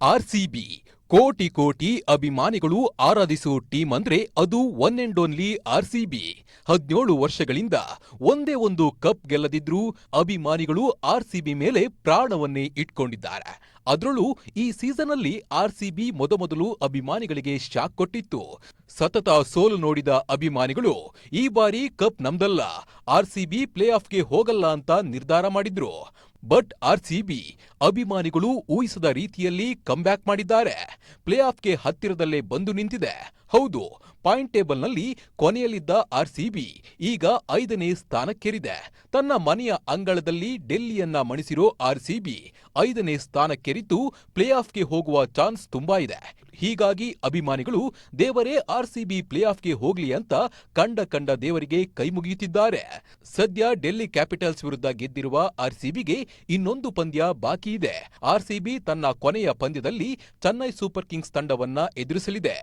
RCB. ಕೋಟಿ ಕೋಟಿ ಅಭಿಮಾನಿಗಳು ಆರಾಧಿಸುವ ಟೀಮ್ ಅಂದ್ರೆ ಅದು ಒನ್ ಅಂಡ್ ಓನ್ಲಿ ಆರ್ಸಿಬಿ. ಹದಿನೇಳು ವರ್ಷಗಳಿಂದ ಒಂದೇ ಒಂದು ಕಪ್ ಗೆಲ್ಲದಿದ್ರೂ ಅಭಿಮಾನಿಗಳು ಆರ್ಸಿಬಿ ಮೇಲೆ ಪ್ರಾಣವನ್ನೇ ಇಟ್ಕೊಂಡಿದ್ದಾರೆ. ಅದರಲ್ಲೂ ಈ ಸೀಸನ್ ಅಲ್ಲಿ ಆರ್ಸಿಬಿ ಮೊದಮೊದಲು ಅಭಿಮಾನಿಗಳಿಗೆ ಶಾಕ್ ಕೊಟ್ಟಿತ್ತು. ಸತತ ಸೋಲು ನೋಡಿದ ಅಭಿಮಾನಿಗಳು ಈ ಬಾರಿ ಕಪ್ ನಮ್ದಲ್ಲ, ಆರ್ಸಿಬಿ ಪ್ಲೇ ಆಫ್ಗೆ ಹೋಗಲ್ಲ ಅಂತ ನಿರ್ಧಾರ ಮಾಡಿದ್ರು. ಬಟ್ ಆರ್ಸಿಬಿ ಅಭಿಮಾನಿಗಳು ಊಹಿಸದ ರೀತಿಯಲ್ಲಿ ಕಮ್ಬ್ಯಾಕ್ ಮಾಡಿದ್ದಾರೆ. ಪ್ಲೇ ಆಫ್ಗೆ ಹತ್ತಿರದಲ್ಲೇ ಬಂದು ನಿಂತಿದೆ. ಹೌದು ಪಾಯಿಂಟ್ ಟೇಬಲ್ನಲ್ಲಿ ಕೊನೆಯಲ್ಲಿದ್ದ ಆರ್ಸಿಬಿ ಈಗ ಐದನೇ ಸ್ಥಾನಕ್ಕೇರಿದೆ. ತನ್ನ ಮನೆಯ ಅಂಗಳದಲ್ಲಿ ಡೆಲ್ಲಿಯನ್ನ ಮಣಿಸಿರೋ ಆರ್ಸಿಬಿ ಐದನೇ ಸ್ಥಾನಕ್ಕೇರಿದ್ದು ಪ್ಲೇ ಆಫ್ಗೆ ಹೋಗುವ ಚಾನ್ಸ್ ತುಂಬಾ ಇದೆ. ಹೀಗಾಗಿ ಅಭಿಮಾನಿಗಳು ದೇವರೇ ಆರ್ಸಿಬಿ ಪ್ಲೇ ಆಫ್ಗೆ ಹೋಗ್ಲಿ ಅಂತ ಕಂಡ ಕಂಡ ದೇವರಿಗೆ ಕೈ ಮುಗಿಯುತ್ತಿದ್ದಾರೆ. ಸದ್ಯ ಡೆಲ್ಲಿ ಕ್ಯಾಪಿಟಲ್ಸ್ ವಿರುದ್ಧ ಗೆದ್ದಿರುವ ಆರ್ಸಿಬಿಗೆ ಇನ್ನೊಂದು ಪಂದ್ಯ ಬಾಕಿ ಇದೆ. ಆರ್ಸಿಬಿ ತನ್ನ ಕೊನೆಯ ಪಂದ್ಯದಲ್ಲಿ ಚೆನ್ನೈ ಸೂಪರ್ ಕಿಂಗ್ಸ್ ತಂಡವನ್ನ ಎದುರಿಸಲಿದೆ.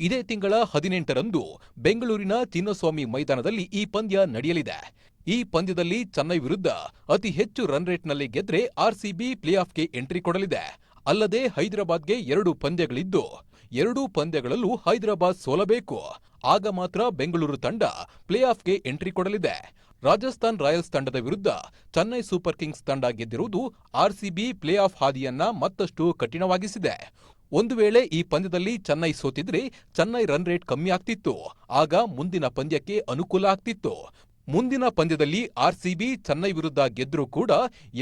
ಇದೇ ತಿಂಗಳ ಹದಿನೆಂಟರಂದು ಬೆಂಗಳೂರಿನ ಚಿನ್ನಸ್ವಾಮಿ ಮೈದಾನದಲ್ಲಿ ಈ ಪಂದ್ಯ ನಡೆಯಲಿದೆ. ಈ ಪಂದ್ಯದಲ್ಲಿ ಚೆನ್ನೈ ವಿರುದ್ಧ ಅತಿ ಹೆಚ್ಚು ರನ್ ರೇಟ್ನಲ್ಲಿ ಗೆದ್ರೆ ಆರ್ಸಿಬಿ ಪ್ಲೇ ಆಫ್ಗೆ ಎಂಟ್ರಿ ಕೊಡಲಿದೆ. ಅಲ್ಲದೆ ಹೈದರಾಬಾದ್ಗೆ ಎರಡು ಪಂದ್ಯಗಳಿದ್ದು, ಎರಡೂ ಪಂದ್ಯಗಳಲ್ಲೂ ಹೈದರಾಬಾದ್ ಸೋಲಬೇಕು. ಆಗ ಮಾತ್ರ ಬೆಂಗಳೂರು ತಂಡ ಪ್ಲೇ ಆಫ್ಗೆ ಎಂಟ್ರಿ ಕೊಡಲಿದೆ. ರಾಜಸ್ಥಾನ್ ರಾಯಲ್ಸ್ ತಂಡದ ವಿರುದ್ಧ ಚೆನ್ನೈ ಸೂಪರ್ ಕಿಂಗ್ಸ್ ತಂಡ ಗೆದ್ದಿರುವುದು ಆರ್ಸಿಬಿ ಪ್ಲೇ ಆಫ್ ಹಾದಿಯನ್ನ ಮತ್ತಷ್ಟು ಕಠಿಣವಾಗಿಸಿದೆ. ಒಂದು ವೇಳೆ ಈ ಪಂದ್ಯದಲ್ಲಿ ಚೆನ್ನೈ ಸೋತಿದ್ರೆ ಚೆನ್ನೈ ರನ್ ರೇಟ್ ಕಮ್ಮಿ ಆಗ್ತಿತ್ತು. ಆಗ ಮುಂದಿನ ಪಂದ್ಯಕ್ಕೆ ಅನುಕೂಲ ಆಗ್ತಿತ್ತು. ಮುಂದಿನ ಪಂದ್ಯದಲ್ಲಿ ಆರ್ಸಿಬಿ ಚೆನ್ನೈ ವಿರುದ್ಧ ಗೆದ್ರೂ ಕೂಡ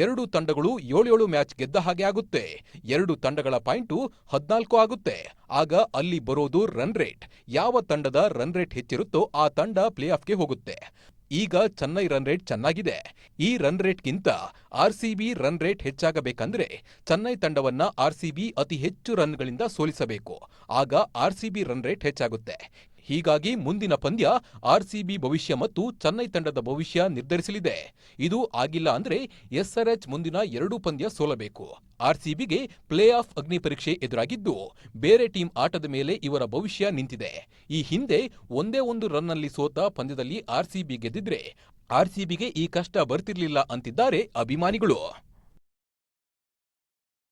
ಎರಡು ತಂಡಗಳು ಏಳೇಳು ಮ್ಯಾಚ್ ಗೆದ್ದ ಹಾಗೆ ಆಗುತ್ತೆ. ಎರಡು ತಂಡಗಳ ಪಾಯಿಂಟು ಹದ್ನಾಲ್ಕು ಆಗುತ್ತೆ. ಆಗ ಅಲ್ಲಿ ಬರೋದು ರನ್ ರೇಟ್. ಯಾವ ತಂಡದ ರನ್ ರೇಟ್ ಹೆಚ್ಚಿರುತ್ತೋ ಆ ತಂಡ ಪ್ಲೇ ಆಫ್ಗೆ ಹೋಗುತ್ತೆ. ಈಗ ಚೆನ್ನೈ ರನ್ ರೇಟ್ ಚೆನ್ನಾಗಿದೆ. ಈ ರನ್ ರೇಟ್ಗಿಂತ ಆರ್ಸಿಬಿ ರನ್ ರೇಟ್ ಹೆಚ್ಚಾಗಬೇಕಂದ್ರೆ ಚೆನ್ನೈ ತಂಡವನ್ನ ಆರ್ಸಿಬಿ ಅತಿ ಹೆಚ್ಚು ರನ್ಗಳಿಂದ ಸೋಲಿಸಬೇಕು. ಆಗ ಆರ್ಸಿಬಿ ರನ್ ರೇಟ್ ಹೆಚ್ಚಾಗುತ್ತೆ. ಹೀಗಾಗಿ ಮುಂದಿನ ಪಂದ್ಯ ಆರ್ಸಿಬಿ ಭವಿಷ್ಯ ಮತ್ತು ಚೆನ್ನೈ ತಂಡದ ಭವಿಷ್ಯ ನಿರ್ಧರಿಸಲಿದೆ. ಇದು ಆಗಿಲ್ಲ ಅಂದ್ರೆ ಎಸ್ಆರ್ಎಚ್ ಮುಂದಿನ ಎರಡೂ ಪಂದ್ಯ ಸೋಲಬೇಕು. ಆರ್ಸಿಬಿಗೆ ಪ್ಲೇ ಆಫ್ ಅಗ್ನಿ ಪರೀಕ್ಷೆ ಎದುರಾಗಿದ್ದು, ಬೇರೆ ಟೀಂ ಆಟದ ಮೇಲೆ ಇವರ ಭವಿಷ್ಯ ನಿಂತಿದೆ. ಈ ಹಿಂದೆ ಒಂದೇ ಒಂದು ರನ್ನಲ್ಲಿ ಸೋತ ಪಂದ್ಯದಲ್ಲಿ ಆರ್ಸಿಬಿ ಗೆದ್ದಿದ್ರೆ, ಆರ್ಸಿಬಿಗೆ ಈ ಕಷ್ಟ ಬರ್ತಿರ್ಲಿಲ್ಲ ಅಂತಿದ್ದಾರೆ ಅಭಿಮಾನಿಗಳು.